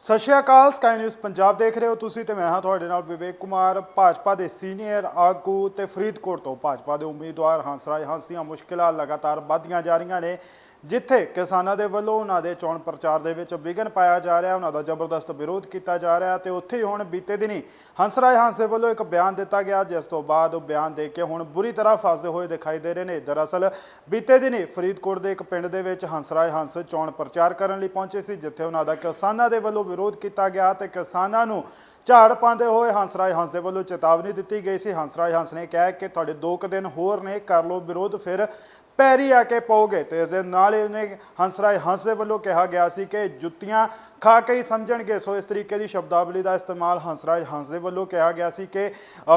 ਸਤਿ ਸ਼੍ਰੀ ਅਕਾਲ ਸਕਾਈ ਨਿਊਜ਼ ਪੰਜਾਬ ਦੇਖ ਰਹੇ ਹੋ ਤੁਸੀਂ ਤੇ ਮੈਂ ਹਾਂ ਤੁਹਾਡੇ ਨਾਲ ਵਿਵੇਕ ਕੁਮਾਰ। ਭਾਜਪਾ ਦੇ ਸੀਨੀਅਰ ਆਗੂ ਤੇ ਫਰੀਦਕੋਟ ਤੋਂ ਭਾਜਪਾ ਦੇ ਉਮੀਦਵਾਰ ਹੰਸਰਾਜ ਹੰਸ ਦੀਆਂ ਮੁਸ਼ਕਿਲਾਂ ਲਗਾਤਾਰ ਵੱਧਦੀਆਂ ਜਾ ਰਹੀਆਂ ਨੇ। ਜਿੱਥੇ ਕਿਸਾਨਾਂ ਦੇ ਵੱਲੋਂ ਉਹਨਾਂ ਦੇ ਚੋਣ ਪ੍ਰਚਾਰ ਦੇ ਵਿੱਚ ਵਿਘਨ ਪਾਇਆ ਜਾ ਰਿਹਾ, ਉਹਨਾਂ ਦਾ ਜ਼ਬਰਦਸਤ ਵਿਰੋਧ ਕੀਤਾ ਜਾ ਰਿਹਾ ਤੇ ਉੱਥੇ ਹੀ ਹੁਣ ਬੀਤੇ ਦਿਨੀ ਹੰਸਰਾਜ ਹੰਸ ਦੇ ਵੱਲੋਂ ਇੱਕ ਬਿਆਨ ਦਿੱਤਾ ਗਿਆ, ਜਿਸ ਤੋਂ ਬਾਅਦ ਉਹ ਬਿਆਨ ਦੇ ਕੇ ਹੁਣ ਬੁਰੀ ਤਰ੍ਹਾਂ ਫਸਦੇ ਹੋਏ ਦਿਖਾਈ ਦੇ ਰਹੇ ਨੇ। ਦਰਅਸਲ ਬੀਤੇ ਦਿਨੀ ਫਰੀਦਕੋਟ ਦੇ ਇੱਕ ਪਿੰਡ ਦੇ ਵਿੱਚ ਹੰਸਰਾਏ ਹੰਸ ਚੋਣ ਪ੍ਰਚਾਰ ਕਰਨ ਲਈ ਪਹੁੰਚੇ ਸੀ, ਜਿੱਥੇ ਉਹਨਾਂ ਦਾ ਕਿਸਾਨਾਂ ਦੇ ਵੱਲੋਂ ਵਿਰੋਧ ਕੀਤਾ ਗਿਆ ਤੇ ਕਿਸਾਨਾਂ ਨੂੰ ਝਾੜ ਪਾਉਂਦੇ ਹੋਏ ਹੰਸਰਾਜ ਹੰਸ ਦੇ ਵੱਲੋਂ ਚੇਤਾਵਨੀ ਦਿੱਤੀ ਗਈ ਸੀ। ਹੰਸਰਾਜ ਹੰਸ ਨੇ ਕਿਹਾ ਕਿ ਤੁਹਾਡੇ ਦੋ ਕੁ ਦਿਨ ਹੋਰ ਨੇ, ਕਰ ਲਓ ਵਿਰੋਧ, ਫਿਰ ਪੈਰੀ ਆ ਕੇ ਪਾਓਗੇ। ਤੇ ਇਸ ਦੇ ਨਾਲ ਹੀ ਉਹਨੇ ਹੰਸਰਾਜ ਹੰਸ ਦੇ ਵੱਲੋਂ ਕਿਹਾ ਗਿਆ ਸੀ ਕਿ ਜੁੱਤੀਆਂ ਖਾ ਕੇ ਹੀ ਸਮਝਣਗੇ। ਸੋ ਇਸ ਤਰੀਕੇ ਦੀ ਸ਼ਬਦਾਵਲੀ ਦਾ ਇਸਤੇਮਾਲ ਹੰਸਰਾਜ ਹੰਸ ਦੇ ਵੱਲੋਂ ਕਿਹਾ ਗਿਆ ਸੀ ਕਿ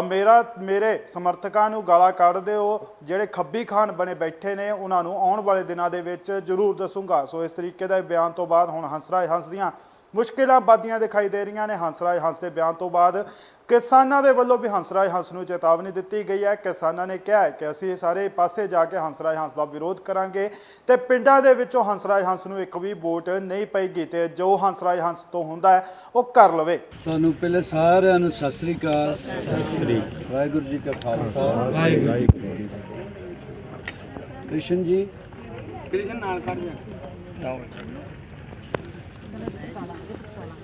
ਮੇਰਾ, ਮੇਰੇ ਸਮਰਥਕਾਂ ਨੂੰ ਗਾਲਾਂ ਕੱਢਦੇ ਹੋ ਜਿਹੜੇ ਖੱਬੀ ਖਾਨ ਬਣੇ ਬੈਠੇ ਨੇ, ਉਹਨਾਂ ਨੂੰ ਆਉਣ ਵਾਲੇ ਦਿਨਾਂ ਦੇ ਵਿੱਚ ਜ਼ਰੂਰ ਦੱਸੂਗਾ। ਸੋ ਇਸ ਤਰੀਕੇ ਦਾ ਬਿਆਨ ਤੋਂ ਬਾਅਦ ਹੁਣ ਹੰਸਰਾਜ ਹੰਸ ਦੀਆਂ ਮੁਸ਼ਕਿਲਾਂ ਵੱਧਦੀਆਂ ਦਿਖਾਈ ਦੇ ਰਹੀਆਂ ਨੇ। ਹੰਸਰਾਜ ਹੰਸ ਦੇ ਬਿਆਨ ਤੋਂ ਬਾਅਦ ਕਿਸਾਨਾਂ ਦੇ ਵੱਲੋਂ ਵੀ ਹੰਸਰਾਜ ਹੰਸ ਨੂੰ ਚੇਤਾਵਨੀ ਦਿੱਤੀ ਗਈ ਹੈ। ਕਿਸਾਨਾਂ ਨੇ ਕਿਹਾ ਹੈ ਕਿ ਅਸੀਂ ਸਾਰੇ ਪਾਸੇ ਜਾ ਕੇ ਹੰਸਰਾਜ ਹੰਸ ਦਾ ਵਿਰੋਧ ਕਰਾਂਗੇ ਤੇ ਪਿੰਡਾਂ ਦੇ ਵਿੱਚੋਂ ਹੰਸਰਾਜ ਹੰਸ ਨੂੰ ਇੱਕ ਵੀ ਵੋਟ ਨਹੀਂ ਪਏਗੀ ਤੇ ਜੋ ਹੰਸਰਾਜ ਹੰਸ ਤੋਂ ਹੁੰਦਾ ਹੈ ਉਹ ਕਰ ਲਵੇ। ਤੁਹਾਨੂੰ ਪਹਿਲੇ ਸਾਰਿਆਂ ਨੂੰ ਸਤਿ ਸ੍ਰੀ ਅਕਾਲ। ਸਤਿ ਸ੍ਰੀ ਵਾਹਿਗੁਰੂ ਜੀ ਕਾ ਖਾਲਸਾ। ਵਾਹਿਗੁਰੂ ਜੀ ਕੀ ਫਤਿਹ। ਕ੍ਰਿਸ਼ਨ ਜੀ।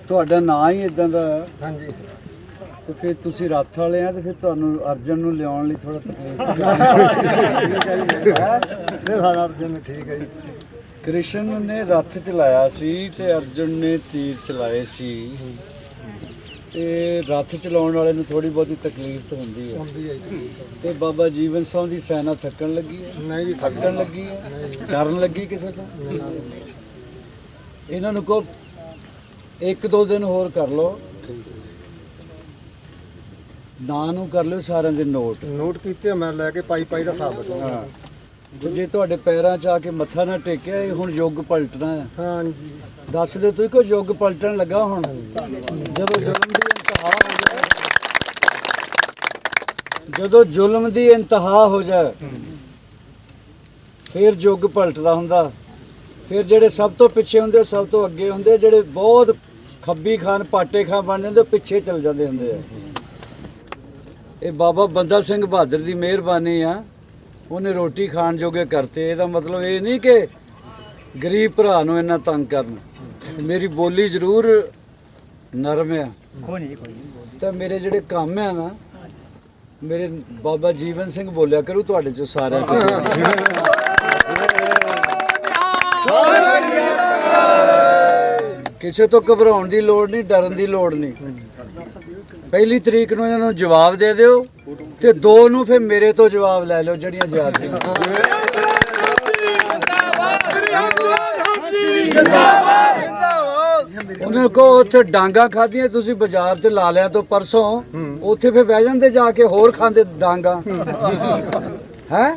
ਤੁਹਾਡਾ ਨਾਂ ਹੀ ਇਦਾਂ ਦਾ ਹਾਂਜੀ। ਤੇ ਫਿਰ ਤੁਸੀਂ ਰੱਥ ਵਾਲੇ ਆ ਤੇ ਫਿਰ ਤੁਹਾਨੂੰ ਅਰਜਨ ਨੂੰ ਲਿਆਉਣ ਲਈ ਥੋੜਾ ਤਕਲੀਫ ਇਹ ਸਾਡਾ ਅਰਜਨ ਠੀਕ ਹੈ ਜੀ। ਕ੍ਰਿਸ਼ਨ ਨੇ ਰੱਥ ਚਲਾਇਆ ਸੀ ਤੇ ਅਰਜਨ ਨੇ ਤੀਰ ਚਲਾਏ ਸੀ। ਤੇ ਰੱਥ ਚਲਾਉਣ ਵਾਲੇ ਨੂੰ ਥੋੜੀ ਬਹੁਤੀ ਤਕਲੀਫ ਤਾਂ ਹੁੰਦੀ ਹੈ। ਹੈ ਤੇ ਬਾਬਾ ਜੀਵਨ ਸਿੰਘ ਦੀ ਸੈਨਾ ਥੱਕਣ ਲੱਗੀ ਹੈ? ਨਹੀਂ ਜੀ ਥੱਕਣ ਲੱਗੀ ਹੈ? ਡਰਨ ਲੱਗੀ ਕਿਸੇ ਤੋਂ? ਇਹਨਾਂ ਨੂੰ ਕੋ ਇੱਕ ਦੋ ਦਿਨ ਹੋਰ ਕਰ ਲਓ। ਨਾਂ ਨੂੰ ਕਰ ਲਿਓ ਸਾਰਿਆਂ ਦੇ ਨੋਟ। ਨੋਟ ਕੀਤੇ ਮੈਂ ਲੈ ਕੇ ਪਾਈ ਪਾਈ ਦਾ ਹਿਸਾਬ ਹਾਂ। ਜੇ ਤੁਹਾਡੇ ਪੈਰਾਂ 'ਚ ਆ ਕੇ ਮੱਥਾ ਨਾ ਟੇਕਿਆ ਇਹ ਹੁਣ ਯੁੱਗ ਪਲਟਣਾ ਹੈ। ਹਾਂਜੀ। ਦੱਸ ਦਿਓ ਤੁਸੀਂ ਕੋ ਯੁੱਗ ਪਲਟਣ ਲੱਗਾ ਹੁਣ? ਜਦੋਂ ਜ਼ੁਲਮ ਦੀ ਇੰਤਹਾ ਹੋ ਜਾਏ ਜਦੋਂ ਜ਼ੁਲਮ ਦੀ ਇੰਤਹਾ ਹੋ ਜਾਏ ਫਿਰ ਯੁੱਗ ਪਲਟਦਾ ਹੁੰਦਾ। ਫਿਰ ਜਿਹੜੇ ਸਭ ਤੋਂ ਪਿੱਛੇ ਹੁੰਦੇ ਸਭ ਤੋਂ ਅੱਗੇ ਹੁੰਦੇ ਜਿਹੜੇ ਬਹੁਤ ਖੱਬੀ ਖਾਨ ਪਾਟੇ ਖਾਨ ਬਣ ਜਾਂਦੇ ਪਿੱਛੇ ਚਲ ਜਾਂਦੇ ਹੁੰਦੇ ਆ। ਇਹ ਬਾਬਾ ਬੰਦਾ ਸਿੰਘ ਬਹਾਦਰ ਦੀ ਮਿਹਰਬਾਨੀ ਆ। ਉਹਨੇ ਰੋਟੀ ਖਾਣ ਜੋਗੇ ਕਰਤੇ। ਇਹਦਾ ਮਤਲਬ ਇਹ ਨਹੀਂ ਕਿ ਗਰੀਬ ਭਰਾ ਨੂੰ ਇੰਨਾ ਤੰਗ ਕਰਨ। ਮੇਰੀ ਬੋਲੀ ਜ਼ਰੂਰ ਨਰਮ ਆ। ਤਾਂ ਮੇਰੇ ਜਿਹੜੇ ਕੰਮ ਆ ਨਾ ਮੇਰੇ ਬਾਬਾ ਜੀਵਨ ਸਿੰਘ ਬੋਲਿਆ ਕਰੂ ਤੁਹਾਡੇ ਚ ਸਾਰਿਆਂ ਚ। ਕਿਸੇ ਤੋਂ ਘਬਰਾਉਣ ਦੀ ਲੋੜ ਨਹੀਂ, ਡਰਨ ਦੀ ਲੋੜ ਨਹੀਂ। ਪਹਿਲੀ ਤਰੀਕ ਨੂੰ ਇਹਨਾਂ ਨੂੰ ਜਵਾਬ ਦੇ ਦਿਓ ਤੇ ਦੋ ਨੂੰ ਫਿਰ ਮੇਰੇ ਤੋਂ ਜਵਾਬ ਲੈ ਲਿਓ ਜਿਹੜੀਆਂ ਜ਼ਿਆਦਤੀਆਂ ਉਹਨਾਂ ਕੋ ਉੱਥੇ ਡਾਂਗਾ ਖਾਧੀਆਂ, ਤੁਸੀਂ ਬਾਜ਼ਾਰ 'ਚ ਲਾ ਲਿਆ ਤੋਂ ਪਰਸੋਂ, ਉੱਥੇ ਫਿਰ ਬਹਿ ਜਾਂਦੇ ਜਾ ਕੇ ਹੋਰ ਖਾਂਦੇ ਡਾਂਗਾ। ਹੈ?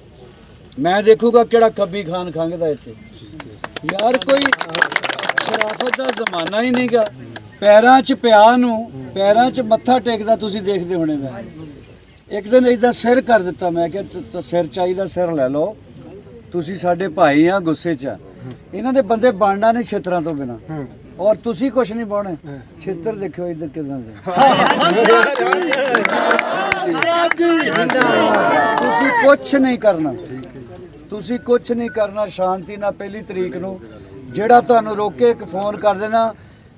ਮੈਂ ਦੇਖੂਗਾ ਕਿਹੜਾ ਕੱਬੀ ਖਾਨ ਖੰਗਦਾ ਇੱਥੇ। ਯਾਰ ਕੋਈ ਸ਼ਰਾਫਤ ਦਾ ਜ਼ਮਾਨਾ ਹੀ ਨਹੀਂਗਾ ਪੈਰਾਂ 'ਚ ਪਿਆ ਨੂੰ ਪੈਰਾਂ 'ਚ ਮੱਥਾ ਟੇਕਦਾ ਤੁਸੀਂ ਦੇਖਦੇ ਹੋਣੇ ਮੈਂ। ਇੱਕ ਦਿਨ ਇਦਾਂ ਸਿਰ ਕਰ ਦਿੱਤਾ ਮੈਂ ਤ- ਸਿਰ ਚਾਹੀਦਾ ਸਿਰ ਲੈ ਲਓ। ਤੁਸੀਂ ਸਾਡੇ ਭਾਈ ਆ ਗੁੱਸੇ 'ਚ। ਇਹਨਾਂ ਦੇ ਬੰਦੇ ਬਣਨਾ ਨਹੀਂ ਛਿੱਤਰਾਂ ਤੋਂ ਬਿਨਾ। ਔਰ ਤੁਸੀਂ ਕੁਛ ਨਹੀਂ ਪਾਉਣੇ ਛਿੱਤਰ ਦੇਖਿਓ ਇੱਧਰ ਕਿਦਾਂ ਦੇ। ਤੁਸੀਂ ਕੁਛ ਨਹੀਂ ਕਰਨਾ। ਤੁਸੀਂ ਕੁਛ ਨਹੀਂ ਕਰਨਾ ਸ਼ਾਂਤੀ ਨਾਲ ਪਹਿਲੀ ਤਰੀਕ ਨੂੰ। ਜਿਹੜਾ ਤੁਹਾਨੂੰ ਰੋਕੇ ਇੱਕ ਫੋਨ ਕਰ ਦੇਣਾ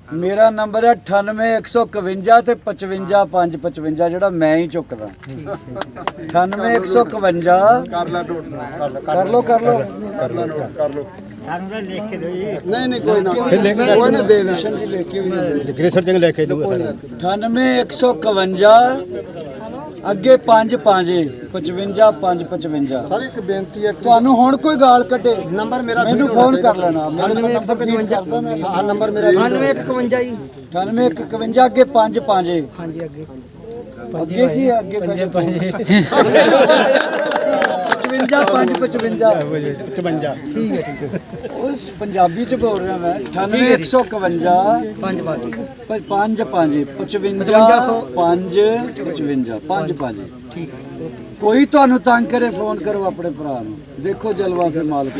ਮੇਰਾ ਨੰਬਰ ਹੈ 98151 ਤੇ 55555 ਜਿਹੜਾ ਮੈਂ ਹੀ ਚੁੱਕਦਾ। 98151 ਕਰ ਲੈ ਨੋਟ। ਕਰ ਲੈ ਕਰ ਲੋ ਕਰ ਲੋ ਕਰ ਲੈ ਨੋਟ ਕਰ ਲੋ ਸਾਨੂੰ ਤਾਂ ਲਿਖ ਕੇ ਦਿਓ ਜੀ। ਨਹੀਂ ਨਹੀਂ ਕੋਈ ਨਾ। ਕੋਈ ਨਾ ਦੇ ਦੇ। ਜੀ ਲੈ ਕੇ। ਗ੍ਰੇਸਰ ਜੰਗ ਲੈ ਕੇ ਦੂਗਾ ਸਾਰਾ 98151 ਅੱਗੇ 5 5 55 55 ਸਰ ਇੱਕ ਬੇਨਤੀ ਹੈ ਤੁਹਾਨੂੰ ਹੁਣ ਕੋਈ ਗਾਲ ਕੱਢੇ। ਨੰਬਰ ਮੇਰਾ ਮੈਨੂੰ ਫੋਨ ਕਰ ਲੈਣਾ ਮੈਨੂੰ 9155 ਹਾਂ ਨੰਬਰ ਮੇਰਾ 9151 ਜੀ। ਅੱਗੇ 5 5 ਅੱਗੇ। ਕੀ ਅੱਗੇ 5 5 ਪੰਜਾਬੀ ਚ ਬੋਲ ਰਿਹਾ ਮੈਂ 98151 ਪੰਜ ਬਾਜੀ ਪੰਜ ਪੰਜ 55 55 ਪੰਜ ਪੰਜ ਠੀਕ ਕੋਈ ਤੁਹਾਨੂੰ ਤੰਗ ਕਰੇ ਫੋਨ ਕਰੋ ਆਪਣੇ ਭਰਾ ਨੂੰ। ਦੇਖੋ ਜਲਵਾ ਫਿਰ ਮਾਲਕ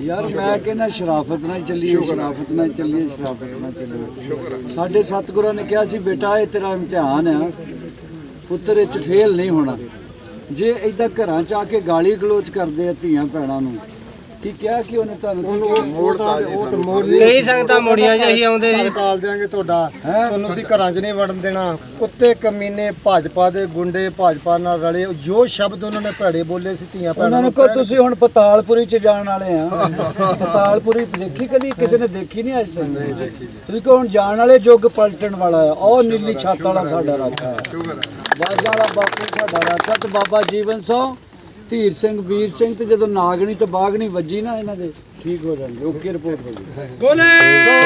ਯਾਰ ਮੈਂ ਕਹਿੰਦਾ ਸ਼ਰਾਫਤ ਨਾਲ ਚੱਲੀਏ ਸ਼ਰਾਫਤ ਨਾਲ ਚੱਲੀਏ ਸ਼ਰਾਫਤ ਨਾਲ ਚੱਲੀਏ। ਸਾਡੇ ਸਤਿਗੁਰਾਂ ਨੇ ਕਿਹਾ ਸੀ ਬੇਟਾ ਇਹ ਤੇਰਾ ਇਮਤਿਹਾਨ ਆ। ਪੁੱਤਰ ਇਹ ਚ ਫੇਲ ਨਹੀਂ ਹੋਣਾ। ਜੇ ਇਦਾਂ ਘਰਾਂ ਚ ਆ ਕੇ ਗਾਲੀ ਗਲੋਚ ਕਰਦੇ ਆ ਧੀਆਂ ਭੈਣਾਂ ਨੂੰ ਕੀ ਕਿਹਾ ਕਿ ਉਹਨੇ ਤੁਹਾਨੂੰ ਕੀ ਕਿਹਾ? ਮੋੜ ਤਾਂ ਉਹ ਤਾਂ ਮੋੜ ਨਹੀਂ ਕਈ ਸੰਗਤਾਂ ਮੁੜੀਆਂ ਜੀ ਅਸੀਂ ਆਉਂਦੇ ਸੀ ਪਾਲ ਦਿਆਂਗੇ ਤੁਹਾਡਾ? ਤੁਹਾਨੂੰ ਅਸੀਂ ਘਰਾਂ 'ਚ ਨਹੀਂ ਵੜਨ ਦੇਣਾ। ਕੁੱਤੇ ਕਮੀਨੇ ਭਾਜਪਾ ਦੇ ਗੁੰਡੇ ਭਾਜਪਾ ਨਾਲ ਰਲੇ। ਜੋ ਸ਼ਬਦ ਉਹਨਾਂ ਨੇ ਭੈੜੇ ਬੋਲੇ ਸੀ ਧੀਆਂ ਉਹਨਾਂ ਭੈਣਾਂ ਨੂੰ ਕੋ ਤੁਸੀਂ ਹੁਣ ਪਤਾਲਪੁਰੀ ਚ ਜਾਣ ਵਾਲੇ ਆ। ਪਤਾਲਪੁਰੀ ਦੇਖੀ ਕਦੀ? ਕਿਸੇ ਨੇ ਦੇਖੀ ਨਹੀਂ ਅੱਜ ਤੱਕ? ਤੁਸੀਂ ਕੋ ਹੁਣ ਜਾਣ ਵਾਲੇ ਯੁੱਗ ਪਲਟਣ ਵਾਲਾ ਆ। ਉਹ ਨੀਲੀ ਛੱਤ ਵਾਲਾ ਸਾਡਾ ਰਾਖਾ ਹੈ ਵਾਲਾ ਬਾਪੂ ਸਾਡਾ ਰਾਖਾ ਤੇ ਬਾਬਾ ਜੀਵਨ ਸੋ ਧੀਰ ਸਿੰਘ ਵੀਰ ਸਿੰਘ ਤੇ ਜਦੋਂ ਨਾਗਣੀ ਤੇ ਬਾਗਣੀ ਵੱਜੀ ਨਾ ਇਹਨਾਂ ਦੇ ਠੀਕ ਹੋ ਜਾਣਗੇ ਓਕੇ ਰਿਪੋਰਟ ਹੋ ਗਈ।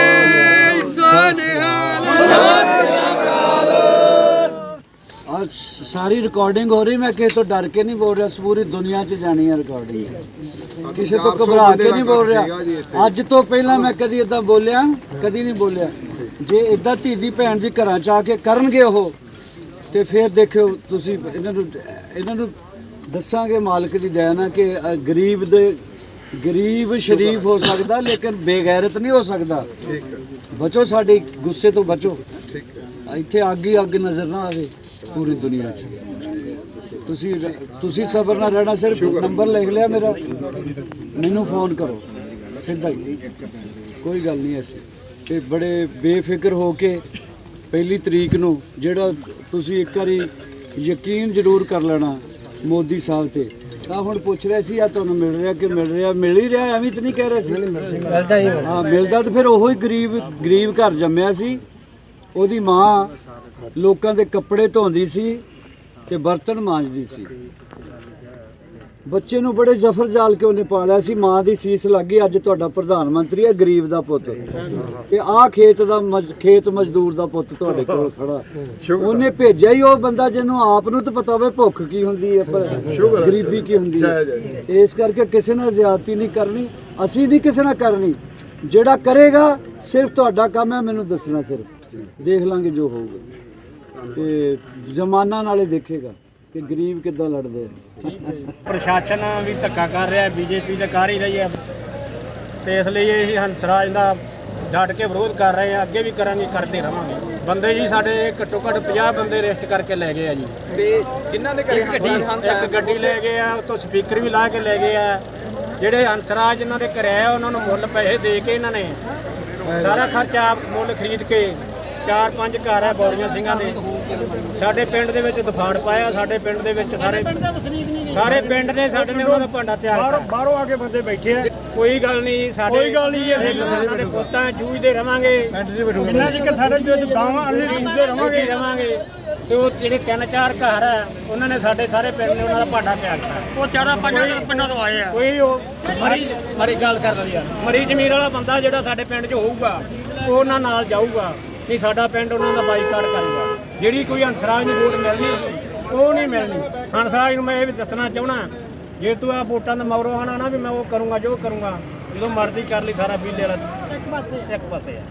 ਅੱਜ ਸਾਰੀ ਰਿਕਾਰਡਿੰਗ ਹੋ ਰਹੀ ਮੈਂ ਕਿਸੇ ਤੋਂ ਡਰ ਕੇ ਨਹੀਂ ਬੋਲ ਰਿਹਾ ਪੂਰੀ ਦੁਨੀਆ 'ਚ ਜਾਣੀ ਹੈ ਰਿਕਾਰਡਿੰਗ ਕਿਸੇ ਤੋਂ ਘਬਰਾ ਕੇ ਨਹੀਂ ਬੋਲ ਰਿਹਾ। ਅੱਜ ਤੋਂ ਪਹਿਲਾਂ ਮੈਂ ਕਦੀ ਇਦਾਂ ਬੋਲਿਆ ਕਦੀ ਨਹੀਂ ਬੋਲਿਆ। ਜੇ ਇਦਾਂ ਧੀ ਦੀ ਭੈਣ ਦੀ ਘਰਾਂ 'ਚ ਆ ਕੇ ਕਰਨਗੇ ਉਹ ਤੇ ਫਿਰ ਦੇਖਿਓ ਤੁਸੀਂ ਇਹਨਾਂ ਨੂੰ ਇਹਨਾਂ ਨੂੰ ਦੱਸਾਂਗੇ ਮਾਲਕ ਦੀ ਦਇਆ ਨਾਲ ਕਿ ਅ, ਗਰੀਬ ਦੇ ਗਰੀਬ ਸ਼ਰੀਫ ਹੋ ਸਕਦਾ ਲੇਕਿਨ ਬੇਗੈਰਤ ਨਹੀਂ ਹੋ ਸਕਦਾ। ਬਚੋ ਸਾਡੇ ਗੁੱਸੇ ਤੋਂ ਬਚੋ। ਇੱਥੇ ਅੱਗ ਹੀ ਅੱਗ ਨਜ਼ਰ ਨਾ ਆਵੇ ਪੂਰੀ ਦੁਨੀਆ 'ਚ। ਤੁਸੀਂ ਰ- ਤੁਸੀਂ ਸਬਰ ਨਾਲ ਰਹਿਣਾ ਸਿਰਫ। ਨੰਬਰ ਲਿਖ ਲਿਆ ਮੇਰਾ। ਮੈਨੂੰ ਫੋਨ ਕਰੋ। ਸਿੱਧਾ ਹੀ। ਕੋਈ ਗੱਲ ਨਹੀਂ ਐਸੀ। ਤੇ ਬੜੇ ਬੇਫਿਕਰ ਹੋ ਕੇ ਪਹਿਲੀ ਤਰੀਕ ਨੂੰ ਜਿਹੜਾ ਤੁਸੀਂ ਇੱਕ ਵਾਰੀ ਯਕੀਨ ਜ਼ਰੂਰ ਕਰ ਲੈਣਾ ਮੋਦੀ ਸਾਹਿਬ ਤੇ। ਤਾਂ ਹੁਣ ਪੁੱਛ ਰਿਹਾ ਸੀ ਆ ਤੁਹਾਨੂੰ ਮਿਲ ਰਿਹਾ ਕਿ ਮਿਲ ਰਿਹਾ? ਮਿਲ ਹੀ ਰਿਹਾ ਐਵੇਂ ਤਾਂ ਨਹੀਂ ਕਹਿ ਰਹੇ ਸੀ? ਮਿਲਦਾ ਹੀ ਹਾਂ ਮਿਲਦਾ ਤਾਂ ਫਿਰ ਉਹੋ ਹੀ ਗਰੀਬ ਗਰੀਬ ਘਰ ਜੰਮਿਆ ਸੀ। ਉਹਦੀ ਮਾਂ ਲੋਕਾਂ ਦੇ ਕੱਪੜੇ ਧੋਂਦੀ ਸੀ ਤੇ ਬਰਤਨ ਮਾਂਜਦੀ ਸੀ। ਬੱਚੇ ਨੂੰ ਬੜੇ ਜ਼ਫਰ ਜਾਲ ਕੇ ਉਹਨੇ ਪਾਲਿਆ ਸੀ ਮਾਂ ਦੀ ਸੀਸ ਲੱਗੀ ਅੱਜ ਤੁਹਾਡਾ ਪ੍ਰਧਾਨ ਮੰਤਰੀ ਹੈ ਗਰੀਬ ਦਾ ਪੁੱਤ। ਤੇ ਆਹ ਖੇਤ ਦਾ ਖੇਤ ਮਜ਼ਦੂਰ ਦਾ ਪੁੱਤ ਤੁਹਾਡੇ ਕੋਲ ਖੜਾ। ਉਹਨੇ ਭੇਜਿਆ ਹੀ ਉਹ ਬੰਦਾ ਜਿਹਨੂੰ ਆਪ ਨੂੰ ਤਾਂ ਪਤਾ ਹੋਵੇ ਭੁੱਖ ਕੀ ਹੁੰਦੀ ਹੈ ਪਰ ਗਰੀਬੀ ਕੀ ਹੁੰਦੀ ਹੈ। ਇਸ ਕਰਕੇ ਕਿਸੇ ਨਾਲ ਜ਼ਿਆਦਤੀ ਨਹੀਂ ਕਰਨੀ ਅਸੀਂ ਨਹੀਂ ਕਿਸੇ ਨਾਲ ਕਰਨੀ। ਜਿਹੜਾ ਕਰੇਗਾ ਸਿਰਫ ਤੁਹਾਡਾ ਕੰਮ ਹੈ ਮੈਨੂੰ ਦੱਸਣਾ ਸਿਰਫ। ਦੇਖ ਲਾਂਗੇ ਜੋ ਹੋਊਗਾ। ਤੇ ਜ਼ਮਾਨਾ ਨਾਲੇ ਦੇਖੇਗਾ। ਕਿ ਗਰੀਬ ਕਿੱਦਾਂ ਲੜਦੇ ਆ? ਪ੍ਰਸ਼ਾਸਨ ਵੀ ਧੱਕਾ ਕਰ ਰਿਹਾ ਬੀਜੇਪੀ ਤਾਂ ਕਰ ਹੀ ਰਹੀ ਹੈ। ਤੇ ਇਸ ਲਈ ਇਹ ਹੰਸਰਾਜ ਦਾ ਡਟ ਕੇ ਵਿਰੋਧ ਕਰ ਰਹੇ ਆ ਅੱਗੇ ਵੀ ਕਰਾਂਗੇ ਕਰਦੇ ਰਵਾਂਗੇ ਬੰਦੇ ਜੀ ਸਾਡੇ ਘੱਟੋ ਘੱਟ 50 ਬੰਦੇ ਅਰੈਸਟ ਕਰਕੇ ਲੈ ਗਏ ਆ ਜੀ। ਤੇ ਜਿਨ੍ਹਾਂ ਦੇ ਘਰੇ ਗੱਡੀ ਇੱਕ ਗੱਡੀ ਲੈ ਗਏ ਆ ਉਤੋਂ ਸਪੀਕਰ ਵੀ ਲਾ ਕੇ ਲੈ ਗਏ ਆ। ਜਿਹੜੇ ਹੰਸਰਾਜ ਇਹਨਾਂ ਦੇ ਘਰੇ ਆਇਆ ਉਹਨਾਂ ਨੂੰ ਮੁੱਲ ਪੈਸੇ ਦੇ ਕੇ ਇਹਨਾਂ ਨੇ ਸਾਰਾ ਖਰਚਾ ਆਪ ਮੁੱਲ ਖਰੀਦ ਕੇ ਚਾਰ ਪੰਜ ਘਰ ਆ ਬੌੜੀਆਂ ਸਿੰਘਾਂ ਦੇ। ਸਾਡੇ ਪਿੰਡ ਦੇ ਵਿੱਚ ਦਫਾੜ ਪਾਇਆ ਸਾਡੇ ਪਿੰਡ ਦੇ ਵਿੱਚ ਸਾਰੇ ਸਾਰੇ ਪਿੰਡ ਨੇ ਸਾਡੇ ਨੇ ਉਹਨਾਂ ਦਾ ਭਾਂਡਾ ਤਿਆਰ ਬਾਹਰੋਂ ਬਾਹਰੋਂ ਆ ਕੇ ਬੰਦੇ ਬੈਠੇ ਆ। ਕੋਈ ਗੱਲ ਨਹੀਂ ਸਾਡੇ ਕੋਈ ਗੱਲ ਨਹੀਂ ਜੀ ਕਿਸਾਨਾਂ ਦੇ ਪੁੱਤਾਂ ਜੂਝਦੇ ਰਵਾਂਗੇ। ਜਿੰਨਾ ਚਿਰ ਸਾਡੇ ਜੋ ਦਾਵਾਂ ਅਸੀਂ ਜੂਝਦੇ ਰਵਾਂਗੇ। ਰਵਾਂਗੇ। ਤੇ ਉਹ ਜਿਹੜੇ ਤਿੰਨ ਚਾਰ ਘਰ ਆ ਉਹਨਾਂ ਨੇ ਸਾਡੇ ਸਾਰੇ ਪਿੰਡ ਨੇ ਉਹਨਾਂ ਦਾ ਭਾਂਡਾ ਤਿਆਰ ਕੀਤਾ। ਉਹ ਚਾਰਾਂ ਪੰਜਾਂ ਦੇ ਪਿੰਡਾਂ ਤੋਂ ਆਏ ਆ। ਕੋਈ ਉਹ ਮਰੀ ਮਰੀ ਗੱਲ ਕਰਦਾ ਯਾਰ। ਮਰੀ ਜ਼ਮੀਰ ਵਾਲਾ ਬੰਦਾ ਜਿਹੜਾ ਸਾਡੇ ਪਿੰਡ 'ਚ ਹੋਊਗਾ ਉਹ ਉਹਨਾਂ ਨਾਲ ਜਾਊਗਾ। ਨਹੀਂ ਸਾਡਾ ਪਿੰਡ ਉਹਨਾਂ ਦਾ ਬਾਈਕਾਟ ਕਰੂਗਾ। ਜਿਹੜੀ ਕੋਈ ਹੰਸਰਾਜ ਨੂੰ ਵੋਟ ਮਿਲਣੀ ਉਹ ਨਹੀਂ ਮਿਲਣੀ। ਹੰਸਰਾਜ ਨੂੰ ਮੈਂ ਇਹ ਵੀ ਦੱਸਣਾ ਚਾਹਣਾ ਜੇ ਤੂੰ ਆ ਵੋਟਾਂ ਦਾ ਮਗਰੋਂ ਆਣਾ ਨਾ ਵੀ ਮੈਂ ਉਹ ਕਰੂੰਗਾ ਜੋ ਕਰੂੰਗਾ ਜਦੋਂ ਮਰਜ਼ੀ ਕਰ ਲਈ ਸਾਰਾ ਬਿੱਲੇ ਵਾਲਾ। ਇੱਕ ਪਾਸੇ। ਇੱਕ ਪਾਸੇ ਆ।